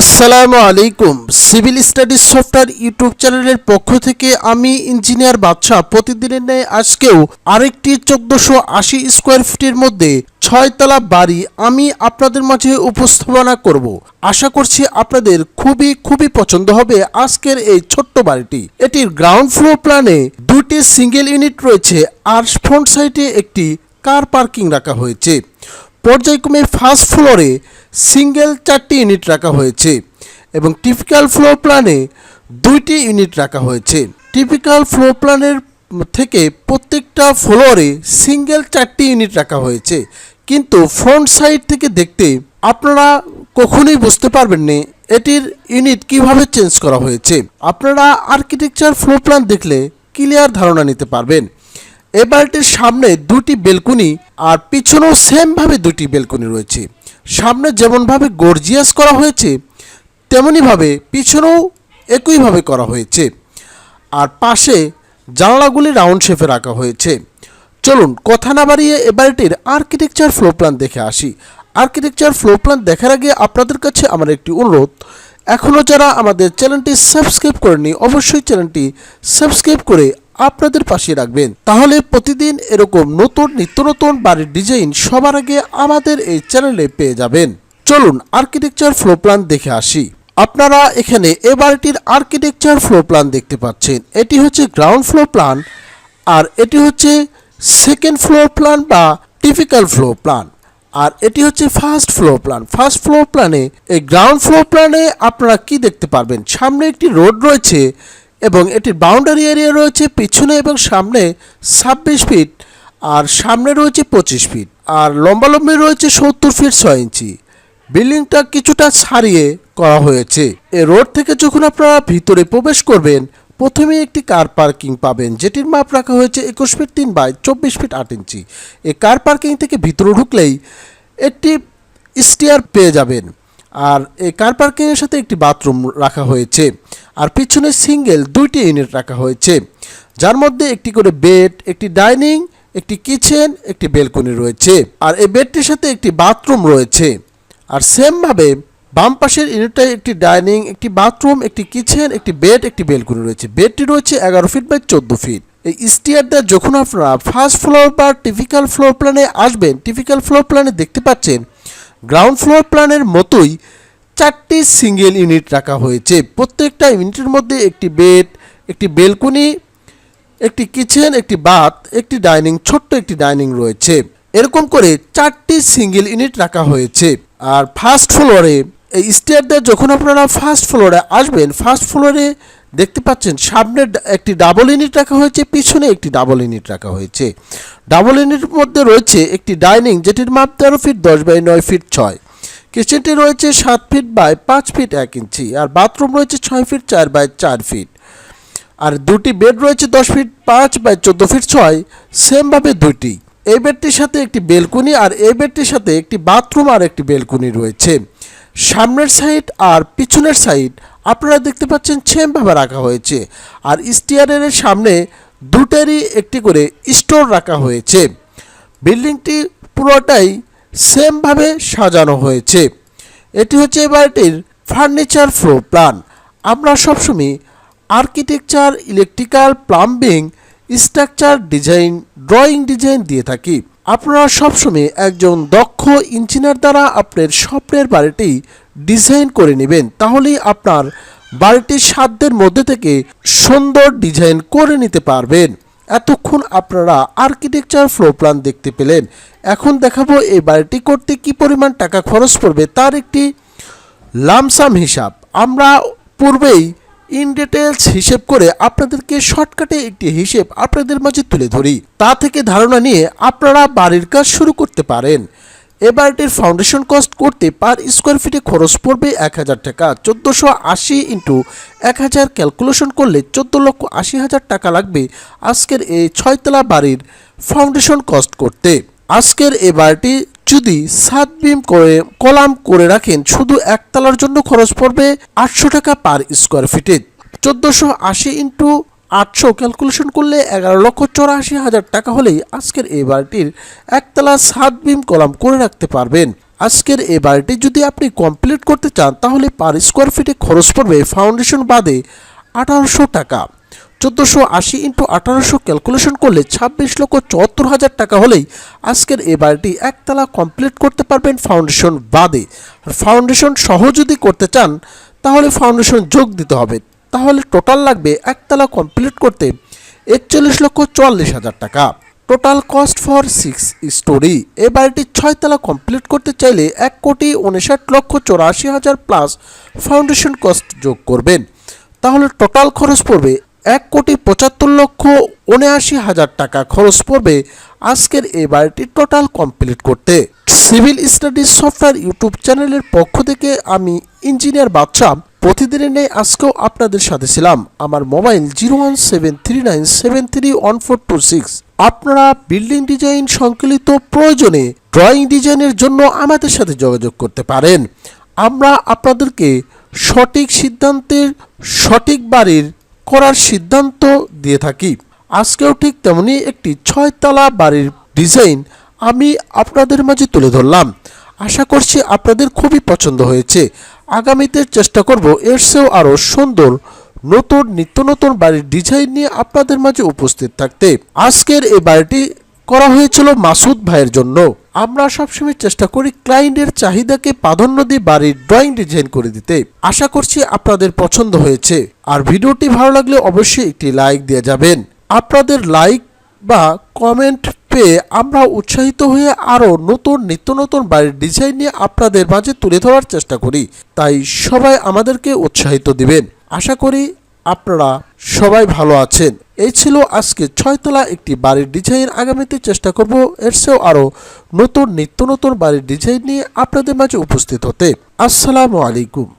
আসসালামু আলাইকুম। Civil studies software YouTube চ্যানেলের পক্ষ থেকে আমি ইঞ্জিনিয়ার বাদশাহ। প্রতিদিনের ন্যায় আজকেও আরেকটি চোদ্দশো আশি স্কোয়ার ফিটের মধ্যে ছয়তলা বাড়ি আমি আপনাদের মাঝে উপস্থাপনা করব। আশা করছি আপনাদের খুবই খুবই পছন্দ হবে আজকের এই ছোট্ট বাড়িটি। এটির গ্রাউন্ড ফ্লোর প্ল্যানে দুটি সিঙ্গেল ইউনিট রয়েছে। আর ফ্রন্ট সাইডে একটি কার পার্কিং রাখা হয়েছে। পর্যায়ক্রমে ফার্স্ট ফ্লোরে সিঙ্গেল চারটি ইউনিট রাখা হয়েছে এবং টিপিক্যাল ফ্লোর প্ল্যানে দুইটি ইউনিট রাখা হয়েছে। টিপিক্যাল ফ্লোর প্ল্যানের থেকে প্রত্যেকটা ফ্লোরে সিঙ্গেল চারটি ইউনিট রাখা হয়েছে। কিন্তু ফ্রন্ট সাইড থেকে দেখতে আপনারা কখনোই বুঝতে পারবেন না এটির ইউনিট কীভাবে চেঞ্জ করা হয়েছে। আপনারা আর্কিটেকচার ফ্লোর প্ল্যান দেখলে ক্লিয়ার ধারণা নিতে পারবেন। এ বাড়িটির সামনে দুটি বেলকুনি আর পিছনেও সেমভাবে দুটি বেলকুনি রয়েছে। সামনে যেমনভাবে গর্জিয়াস করা হয়েছে তেমনইভাবে পিছনেও একইভাবে করা হয়েছে। আর পাশে জানালাগুলি রাউন্ড শেপে রাখা হয়েছে। চলুন কথা না বাড়িয়ে এ বাড়িটির আর্কিটেকচার ফ্লো প্ল্যান দেখে আসি। আর্কিটেকচার ফ্লো প্ল্যান দেখার আগে আপনাদের কাছে আমার একটি অনুরোধ। এখনও যারা আমাদের চ্যানেলটি সাবস্ক্রাইব করেনি অবশ্যই চ্যানেলটি সাবস্ক্রাইব করে আপনাদের পাশে রাখবেন। তাহলে প্রতিদিন এরকম নতুন, নিত্য নতুন বাড়ির ডিজাইন সবার আগে আমাদের এই চ্যানেলে পেয়ে যাবেন। চলুন আর্কিটেকচার ফ্লো প্ল্যান দেখে আসি। আপনারা এখানে এ বাড়িটির আর্কিটেকচার ফ্লো প্ল্যান দেখতে পাচ্ছেন। এটি হচ্ছে গ্রাউন্ড ফ্লোর প্ল্যান আর এটি হচ্ছে সেকেন্ড ফ্লোর প্ল্যান বা টিপিক্যাল ফ্লোর প্ল্যান আর এটি হচ্ছে first floor plan first floor প্ল্যানে এই গ্রাউন্ড ফ্লোর প্ল্যানে আপনারা কি দেখতে পারবেন? সামনে একটি রোড রয়েছে। এবং এটির বাউন্ডারি এরিয়া রয়েছে পিছনে এবং সামনে ছাব্বিশ ফিট আর সামনে রয়েছে পঁচিশ ফিট আর লম্বালম্বি রয়েছে সত্তর ফিট ছয় ইঞ্চি। বিল্ডিংটা কিছুটা ছাড়িয়ে করা হয়েছে। এ রোড থেকে যখন আপনারা ভিতরে প্রবেশ করবেন প্রথমে একটি কার পার্কিং পাবেন, যেটির মাপ রাখা হয়েছে একুশ ফিট তিন বাই চব্বিশ ফিট আট ইঞ্চি। এই কার পার্কিং থেকে ভিতরে ঢুকলেই একটি স্টিয়ার পেয়ে যাবেন। আর এই কার পার্কিংয়ের সাথে একটি বাথরুম রাখা হয়েছে। আর পিছনে সিঙ্গেল দুইটি ইউনিট রাখা হয়েছে। যার মধ্যে একটি করে বেড একটি ডাইনিং একটি কিচেন একটি বেলকনি রয়েছে। আর এই বেডটির সাথে একটি বাথরুম রয়েছে। আর সেমভাবে বাম পাশের ইউনিটটায় একটি ডাইনিং একটি বাথরুম একটি কিচেন একটি বেড একটি বেলকনি রয়েছে। বেডটি রয়েছে এগারো ফিট বাই চোদ্দ ফিট এই স্টিয়ারটা যখন আপনারা ফার্স্ট ফ্লোর বা টিপিক্যাল ফ্লোর প্ল্যানে আসবেন টিপিক্যাল ফ্লোর প্ল্যানে দেখতে পাচ্ছেন গ্রাউন্ড ফ্লোর প্ল্যানের মতোই চারটি সিঙ্গেল ইউনিট রাখা হয়েছে। প্রত্যেকটা ইউনিটের মধ্যে একটি বেড একটি বেলকনি একটি কিচেন একটি বাথ একটি ডাইনিং ছোট্ট একটি ডাইনিং রয়েছে। এরকম করে চারটি সিঙ্গেল ইউনিট রাখা হয়েছে। আর ফার্স্ট ফ্লোরে এই স্টেয়ার দিয়ে যখন আপনারা ফার্স্ট ফ্লোরে আসবেন ফার্স্ট ফ্লোরে দেখতে পাচ্ছেন, সামনে একটি ডাবল ইউনিট রাখা হয়েছে, পিছনে একটি ডাবল ইউনিট রাখা হয়েছে। ডাবল ইউনিটের মধ্যে রয়েছে একটি ডাইনিং যেটির মাপ তেরো ফিট দশ বাই নয় ফিট ছয়। কিচেনটি রয়েছে সাত ফিট বাই পাঁচ ফিট এক ইঞ্চি আর বাথরুম রয়েছে ছয় ফিট চার বাই চার ফিট আর দুটি বেড রয়েছে দশ ফিট পাঁচ বাই চোদ্দ ফিট ছয় সেমভাবে দুটি এই বেডটির সাথে একটি বেলকুনি আর এই বেডটির সাথে একটি বাথরুম আর একটি বেলকুনি রয়েছে। সামনের সাইড আর পিছনের সাইড আপনারা দেখতে পাচ্ছেন সেমভাবে রাখা হয়েছে। আর স্টিয়ারের সামনে দুটারই একটি করে স্টোর রাখা হয়েছে। বিল্ডিংটি পুরোটাই সেমভাবে সাজানো হয়েছে। এটি হচ্ছে এই বাড়িটির ফার্নিচার ফ্লোর প্ল্যান। আমরা সবসময় architecture, electrical, plumbing, structure design, drawing design দিয়ে থাকি। আপনারা সবসময় একজন দক্ষ ইঞ্জিনিয়ার দ্বারা আপনার স্বপ্নের বাড়িটি ডিজাইন করে নেবেন, তাহলেই আপনার বাড়িটির সাধ্যের মধ্যে থেকে সুন্দর ডিজাইন করে নিতে পারবেন। এতক্ষণ আপনারা আর্কিটেকচার ফ্লো প্ল্যান দেখতে পেলেন। এখন দেখাবো এই বাড়িটি করতে কি পরিমাণ টাকা খরচ পড়বে, তার একটি লামসাম হিসাব। আমরা পূর্বেই ইন ডিটেলস হিসেব করে আপনাদেরকে শর্টকাটে একটি হিসেব আপনাদের মাঝে তুলে ধরি। তা থেকে ধারণা নিয়ে আপনারা বাড়ির কাজ শুরু করতে পারেন। এ বাড়িটির ফাউন্ডেশন কস্ট করতে পার স্কোয়ার ফিটে খরচ পড়বে এক হাজার টাকা। চোদ্দোশো আশি ইন্টু এক হাজার ক্যালকুলেশন করলে চোদ্দ লক্ষ আশি হাজার টাকা লাগবে আজকের এই ছয়তলা বাড়ির ফাউন্ডেশন কস্ট করতে। আজকের এ বাড়িটি যদি সাত বিম করে কলাম করে রাখেন, শুধু একতলার জন্য খরচ পড়বে আটশো টাকা পার স্কোয়ার ফিটে চোদ্দোশো আশি ইন্টু আটশো ক্যালকুলেশন করলে এগারো লক্ষ চৌরাশি হাজার টাকা হলেই আজকের এই বাড়িটির একতলা সাত বিম কলাম করে রাখতে পারবেন। আজকের এই বাড়িটি যদি আপনি কমপ্লিট করতে চান, তাহলে পার স্কোয়ার ফিটে খরচ পড়বে ফাউন্ডেশন বাদে আঠারোশো টাকা। চোদ্দোশো আশি ইন্টু আঠারোশো ক্যালকুলেশন করলে ছাব্বিশ লক্ষ চুয়াত্তর হাজার টাকা হলেই আজকের এই বাড়িটি একতলা কমপ্লিট করতে পারবেন ফাউন্ডেশন বাদে। আর ফাউন্ডেশন সহ যদি করতে চান, তাহলে ফাউন্ডেশন যোগ দিতে হবে। তাহলে টোটাল লাগবে একতলা কমপ্লিট করতে একচল্লিশ লক্ষ চুয়াল্লিশ হাজার টাকা। Total cost for six storey এই বাড়িটি ছয়তলা কমপ্লিট করতে চাইলে এক কোটি উনষাট লক্ষ চৌরাশি হাজার প্লাস ফাউন্ডেশন কস্ট যোগ করবেন। তাহলে টোটাল খরচ পড়বে এক কোটি পঁচাত্তর লক্ষ উনআশি হাজার টাকা খরচ পড়বে আজকের এই বাড়িটি টোটাল কমপ্লিট করতে। সিভিল স্টাডিজ সফটওয়্যার ইউটিউব চ্যানেলের পক্ষ থেকে আমি ইঞ্জিনিয়ার বাদশাহ প্রতিদিনের নেই আজকেও আপনাদের সাথে ছিলাম। আমার mobile zero one seven three nine seven three one four two six. আপনারা বিল্ডিং ডিজাইন সংকলিত প্রয়োজনে ড্রয়িং ডিজাইনের জন্য আমাদের সাথে যোগাযোগ করতে পারেন। আমরা আপনাদেরকে সঠিক সিদ্ধান্তের সঠিক বাড়ির করার সিদ্ধান্ত দিয়ে থাকি। আজকেও ঠিক তেমনি একটি ছয়তলা বাড়ির ডিজাইন আমি আপনাদের মাঝে তুলে ধরলাম। আশা করছি আপনাদের খুবই পছন্দ হয়েছে। আগামীতে চেষ্টা করব এর চেয়েও আরও সুন্দর, নতুন, নিত্য নতুন বাড়ির ডিজাইন নিয়ে আপনাদের মাঝে উপস্থিত থাকতে। আজকের এই বাড়িটি করা হয়েছিল মাসুদ ভাইয়ের জন্য। আমরা সবসময় চেষ্টা করি ক্লায়েন্টের চাহিদাকে প্রাধান্য দিয়ে বাড়ির ড্রয়িং ডিজাইন করে দিতে। আশা করছি আপনাদের পছন্দ হয়েছে। আর ভিডিওটি ভালো লাগলে অবশ্যই একটি লাইক দিয়ে যাবেন। আপনাদের লাইক বা কমেন্ট পেয়ে আমরা উৎসাহিত হয়ে আরও নতুন, নিত্য নতুন বাড়ির ডিজাইন নিয়ে আপনাদের মাঝে তুলে ধরার চেষ্টা করি। তাই সবাই আমাদেরকে উৎসাহিত দিবেন। আশা করি আপনারা সবাই ভালো আছেন। এই ছিল আজকে ছয়তলা একটি বাড়ির ডিজাইন আগামীতে চেষ্টা করব এর চেয়েও আরও নতুন, নিত্য নতুন বাড়ির ডিজাইন নিয়ে আপনাদের মাঝে উপস্থিত হতে। আসসালামু আলাইকুম।